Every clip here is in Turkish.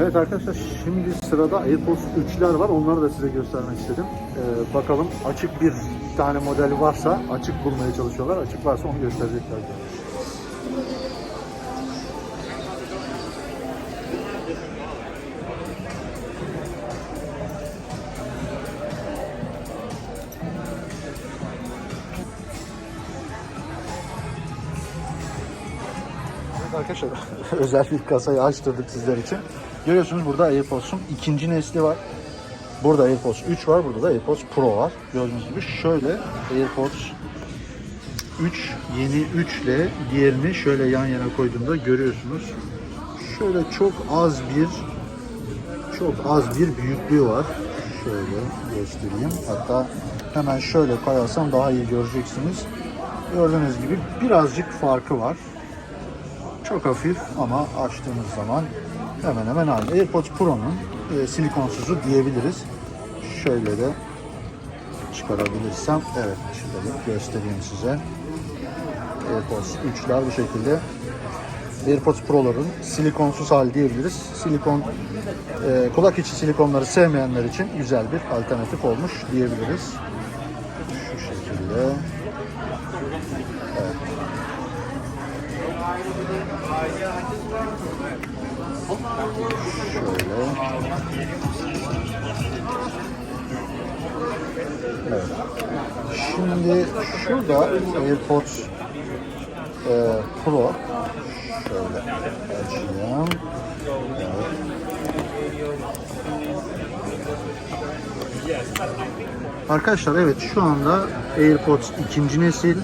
Evet arkadaşlar şimdi sırada AirPods 3'ler var. Onları da size göstermek istedim. Ee, bakalım açık bir tane model varsa açık bulmaya çalışıyorlar. Açık varsa onu gösterecekler. Evet arkadaşlar özel bir kasayı açtırdık sizler için. Görüyorsunuz burada AirPods'un ikinci nesli var. Burada AirPods 3 var, burada da AirPods Pro var. Gördüğünüz gibi şöyle AirPods 3 yeni 3 ile diğerini şöyle yan yana koyduğumda görüyorsunuz. Şöyle çok az bir çok az bir büyüklüğü var. Şöyle göstereyim. Hatta hemen şöyle koyarsam daha iyi göreceksiniz. Gördüğünüz gibi birazcık farkı var. Çok hafif ama açtığımız zaman hemen hemen aynı. AirPods Pro'nun e, silikonsuzu diyebiliriz. Şöyle de çıkarabilirsem evet şöyle göstereyim size. AirPods 3'ler bu şekilde. AirPods Pro'ların silikonsuz hali diyebiliriz. Silikon e, kulak içi silikonları sevmeyenler için güzel bir alternatif olmuş diyebiliriz. Şu şekilde. Şöyle. Evet. Şimdi şurada AirPods e, Pro şöyle açayım. Arkadaşlar evet şu anda AirPods ikinci nesil,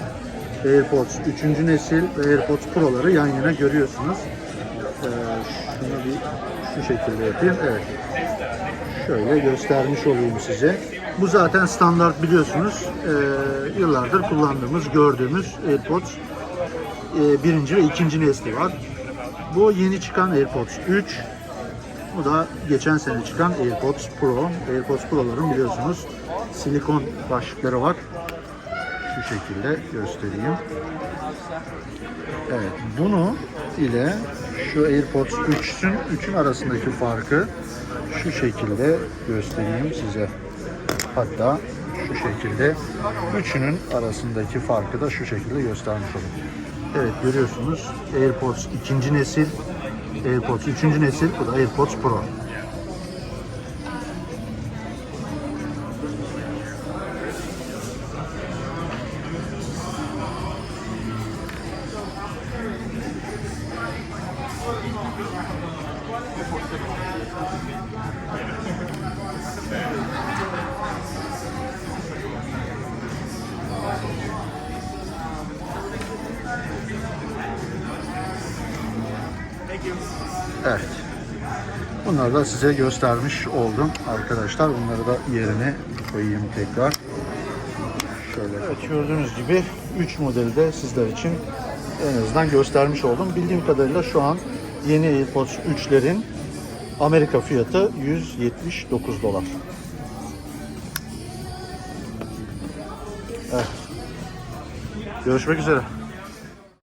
AirPods üçüncü nesil ve AirPods Pro'ları yan yana görüyorsunuz. Ee, şunu bir şu şekilde yapayım. Evet. Şöyle göstermiş olayım size. Bu zaten standart biliyorsunuz. Ee, yıllardır kullandığımız, gördüğümüz AirPods e, birinci ve ikinci nesli var. Bu yeni çıkan AirPods 3. Bu da geçen sene çıkan AirPods Pro. AirPods Pro'ların biliyorsunuz silikon başlıkları var. Şu şekilde göstereyim. Evet, bunu ile şu AirPods 3'ün 3'ün arasındaki farkı şu şekilde göstereyim size. Hatta şu şekilde üçünün arasındaki farkı da şu şekilde göstermiş olayım. Evet görüyorsunuz AirPods ikinci nesil, AirPods üçüncü nesil, bu da AirPods Pro. Evet. Bunları da size göstermiş oldum arkadaşlar. Bunları da yerine koyayım tekrar. Şöyle. Evet gördüğünüz gibi 3 modeli de sizler için en azından göstermiş oldum. Bildiğim kadarıyla şu an yeni AirPods 3'lerin Amerika fiyatı 179 dolar. Evet. Görüşmek üzere.